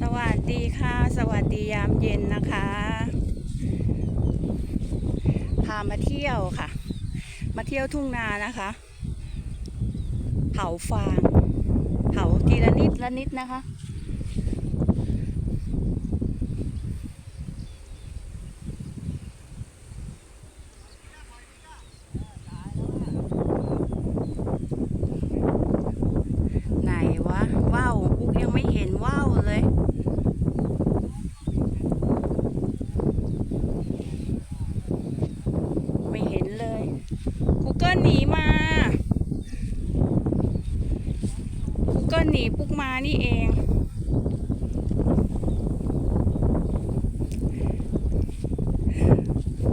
สวัสดีค่ะ สวัสดียามเย็นนะคะ พามาเที่ยวค่ะ มาเที่ยวทุ่งนานะคะ เผาฟาง เผาทีละนิดละนิดนะคะ ไหนวะว่าวปุ๊กยังไม่เห็นว่าวเลย ไม่เห็นเลย กูเกิลหนีมา กูเกิล หนีปุ๊กมานี่เอง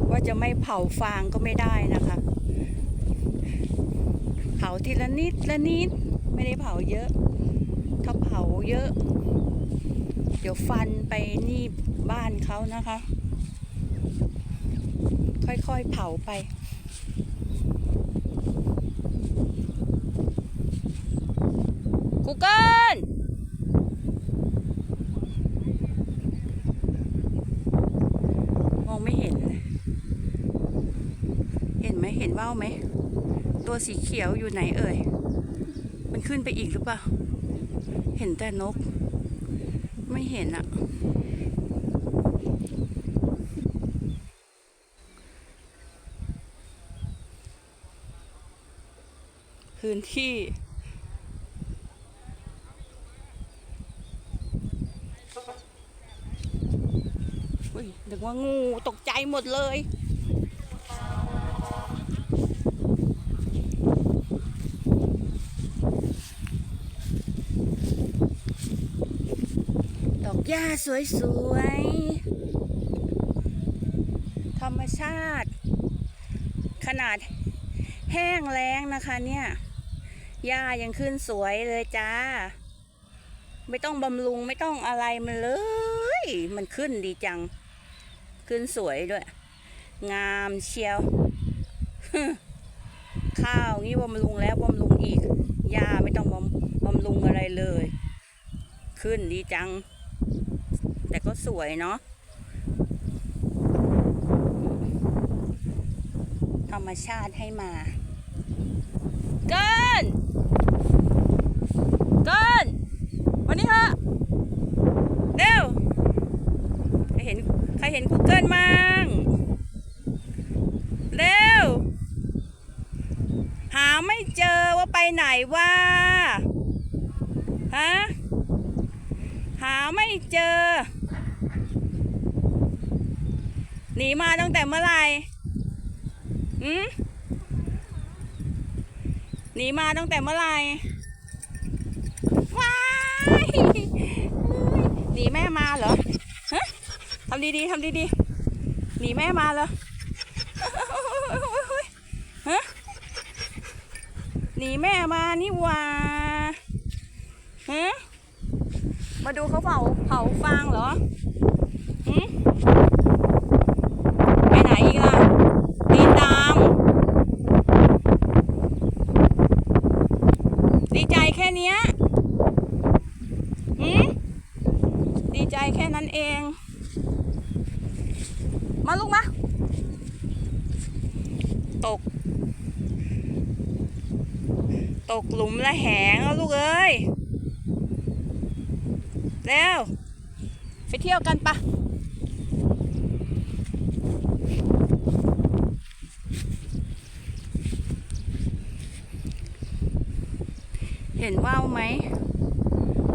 ว่าจะไม่เผาฟางก็ไม่ได้นะคะ เผาทีละนิดละนิดไม่ได้เผาเยอะ ถ้าเผาเยอะ เดี๋ยวฟันไปนี่บ้านเขานะคะ ค่อยๆเผาไป กูเกิลมองไม่เห็นเลยเห็นไหมเห็นว่าวไหม ตัวสีเขียวอยู่ไหนเอ่ย มันขึ้นไปอีกหรือเปล่า เห็นแต่นก ไม่เห็นอะพื้นที่ ยนึกว่างูตกใจหมดเลยดอกหญ้าสวยๆ ธรรมชาติ ขนาดแห้งแล้งนะคะเนี่ยหญ้ายังขึ้นสวยเลยจ้า ไม่ต้องบำรุงไม่ต้องอะไรมันเลย มันขึ้นดีจัง ขึ้นสวยด้วย งามเชียว ข้าวงี้บำรุงแล้วบำรุงอีกหญ้าไม่ต้องบำบำรุงอะไรเลย ขึ้นดีจัง แต่ก็สวยเนาะธรรมชาติให้มา เกิน เกิน วันนี้เถอะเร็ว ใครเห็น ใครเห็นกูเกิลมั่งเร็ว หาไม่เจอว่าไปไหนว่าฮะหาไม่เจอ หนีมาตั้งแต่เมื่อไหร่อืมหนีมาตั้งแต่เมื่อไหร่ว้ายหนีแม่มาเหรอ ทำดีๆทำดีๆ หนีแม่มาเหรอฮะหนีแม่มานี่ว่าฮะมาดูเขาเผาเผาฟางเหรอหืมไปไหนอีกล่ะตีนดำดีใจแค่เนี้ยหืมดีใจแค่นั้นเอง มาลูกมา ตก ตกหลุมละแหงแล้วลูกเอ้ย เร็ว ไปเที่ยวกันปะเห็นว่าวไหม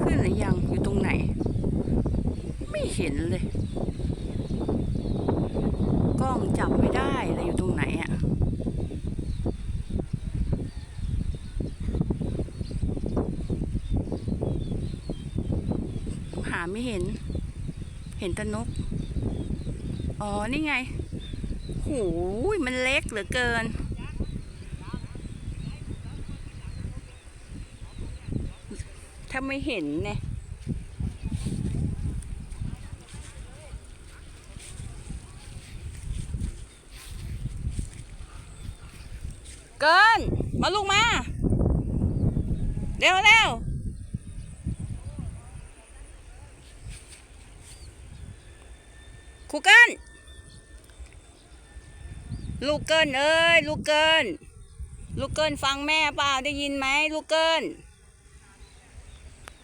ขึ้นหรือยังอยู่ตรงไหน ไม่เห็นเลย จับไม่ได้เลยอยู่ตรงไหนอะ่ะหาไม่เห็น เห็นต่นก อ๋อ นี่ไงหูยมันเล็กเหลือเกิน ถ้าไม่เห็นเนี่ย เกิน มาลูกมา เร็วเร็วครูเกิน ลูกเกินเอ้ย ลูกเกิน ลูกเกินฟังแม่เปล่าได้ยินไหมลูกเกิน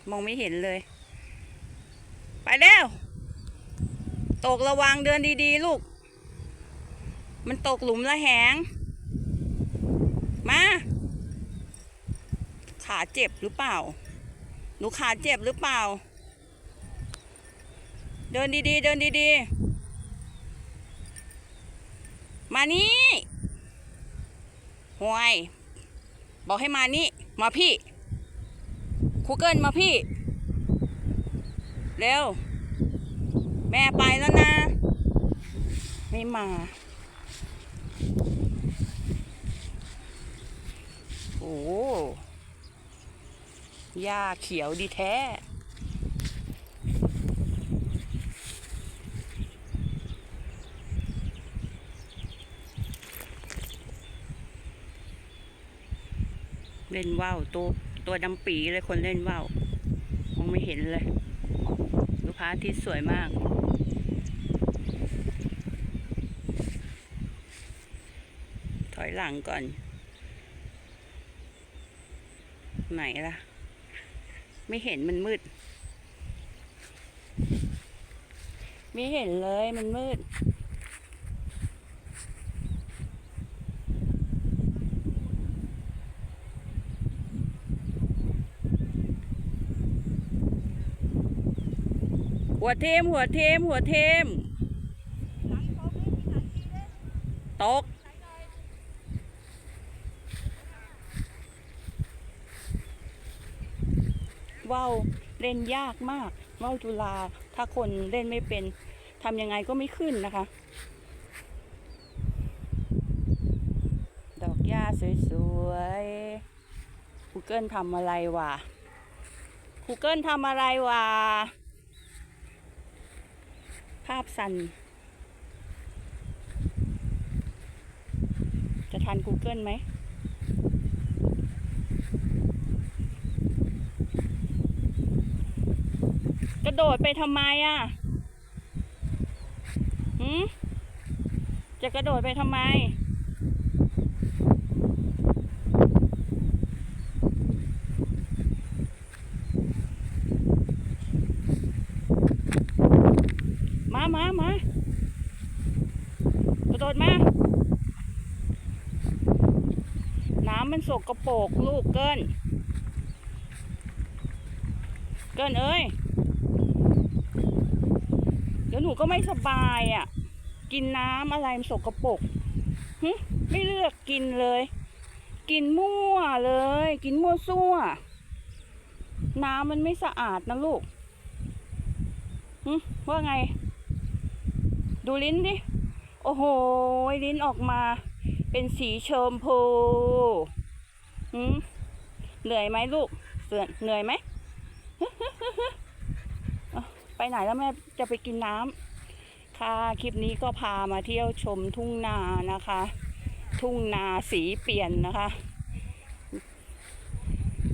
มองไม่เห็นเลย ไปเร็ว ตกระวังเดินดีๆ ลูก มันตกหลุมละแหง ขาเจ็บหรือเปล่า หนูขาเจ็บหรือเปล่า เดินดีๆ เดินดีๆ มานี่ห่วย บอกให้มานี่ มาพี่คูเกิลมาพี่ เร็ว แม่ไปแล้วนะ ไม่มาโอ้ หญ้าเขียวดีแท้ เล่นว่าวตัวตัวดำปีเลยคนเล่นว่าวมองไม่เห็นเลยดูพระอาทิตย์สวยมากถอยหลังก่อน ไหนล่ะ ไม่เห็นมันมืด ไม่เห็นเลยมันมืด หัวเทมหัวเทมหัวเทมตก ว่าวเล่นยากมากว่าวจุฬาถ้าคนเล่นไม่เป็นทำยังไงก็ไม่ขึ้นนะคะ ดอกหญ้าสวยๆคูเกิลทำอะไรวะคูเกิลทำอะไรวะภาพสั่นจะทัน Google ไหม ระโดดไปทำไมอะหืมจะกระโดดไปทำไม มา มา มากระโดดมา น้ำมันสกรปรกลูกเกิน เกินเอ้ย หนูก็ไม่สบายอะ กินน้ำอะไรมันสกปรกหึไม่เลือกกินเลย กินมั่วเลย กินมั่วซั่ว น้ำมันไม่สะอาดนะลูกหึว่าไง ดูลิ้นดิ โอ้โห ลิ้นออกมา เป็นสีชมพูหืมเหนื่อยไหมลูกเสือเหนื่อยไหม อะไป ไหนแล้วแม่จะไปกินน้ำค่ะคลิปนี้ก็พามาเที่ยวชมทุ่งนานะคะ ทุ่งนาสีเปลี่ยนนะคะ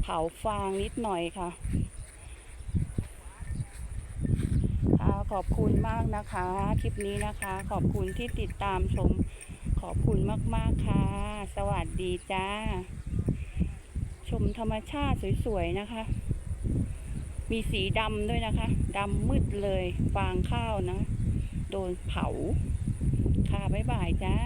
เผาฟางนิดหน่อยค่ะค่ะขอบคุณมากนะคะ คลิปนี้นะคะ ขอบคุณที่ติดตามชม ขอบคุณมากๆค่ะ สวัสดีจ้า ชมธรรมชาติสวยๆนะคะ มีสีดำด้วยนะคะดำมืดเลย ฟางข้าวนะ โดนเผา ค่ะ บ๊ายบายจ้า